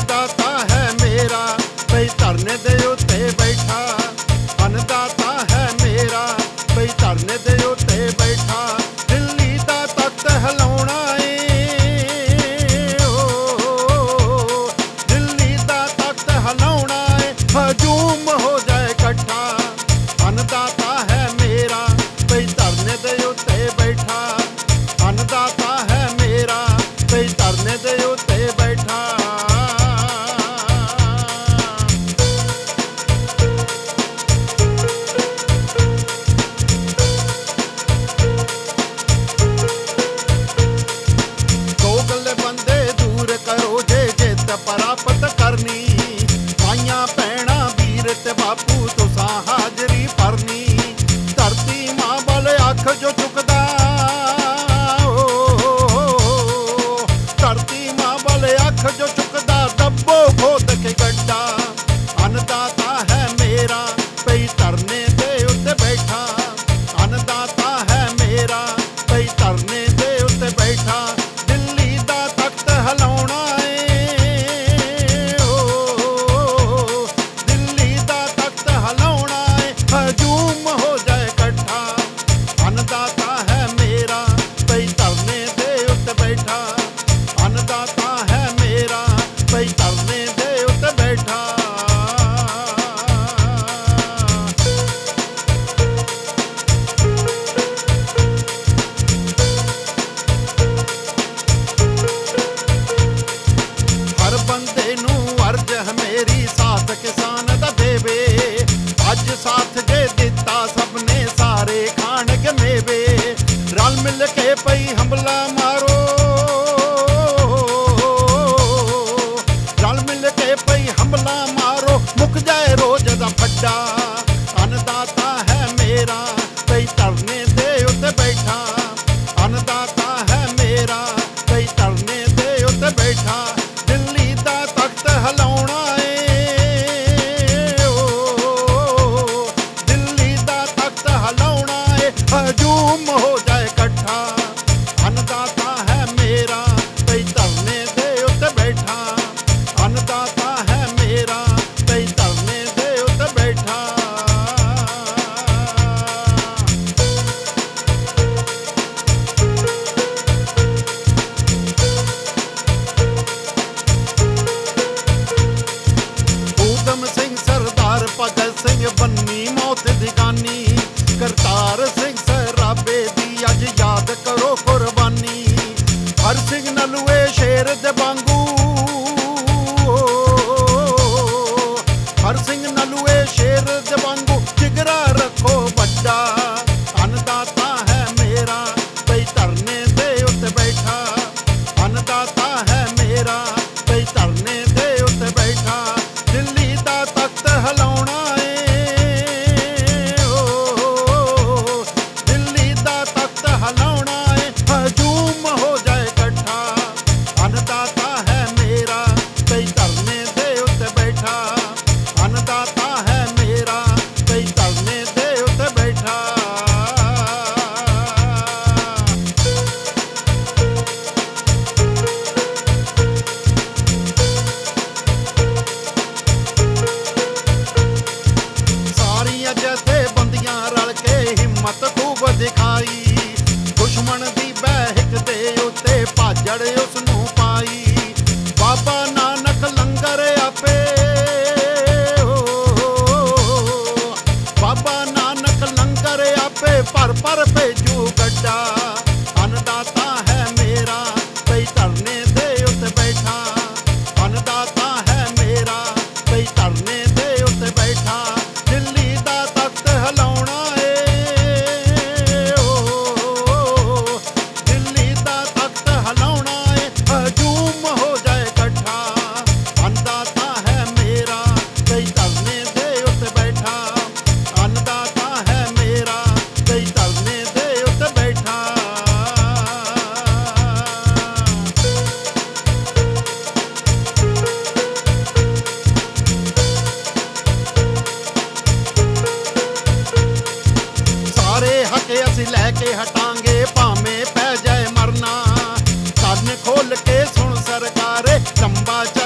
ਅੰਨਦਾਤਾ ਹੈ ਮੇਰਾ। ਭਈ ਧਰਨੇ ਦੇ ਉੱਤੇ ਬੈਠਾ। ਅੰਨਦਾਤਾ ਪਈ ਦਾ দেশের যে বাংলা ਜੜ ਪਾਈ। ਬਾਬਾ ਨਾਨਕ ਲੰਗਰ ਆਪੇ। ਬਾਬਾ ਨਾਨਕ ਲੰਗਰ ਆਪੇ ਪਰ ਪਰ ਭੇਜੂ ਗੱਡਾ। ਅਨਦਾਤਾ ਹੈ ਮੇਰਾ ਪਈ ਧਰਨੇ ਦੇ ਉੱਤੇ ਬੈਠਾ। ਅਨਦਾਤਾ ਹੈ ਮੇਰਾ ਪਈ ਧਰਨੇ ਦੇ ਉੱਤੇ ਬੈਠਾ। marcha.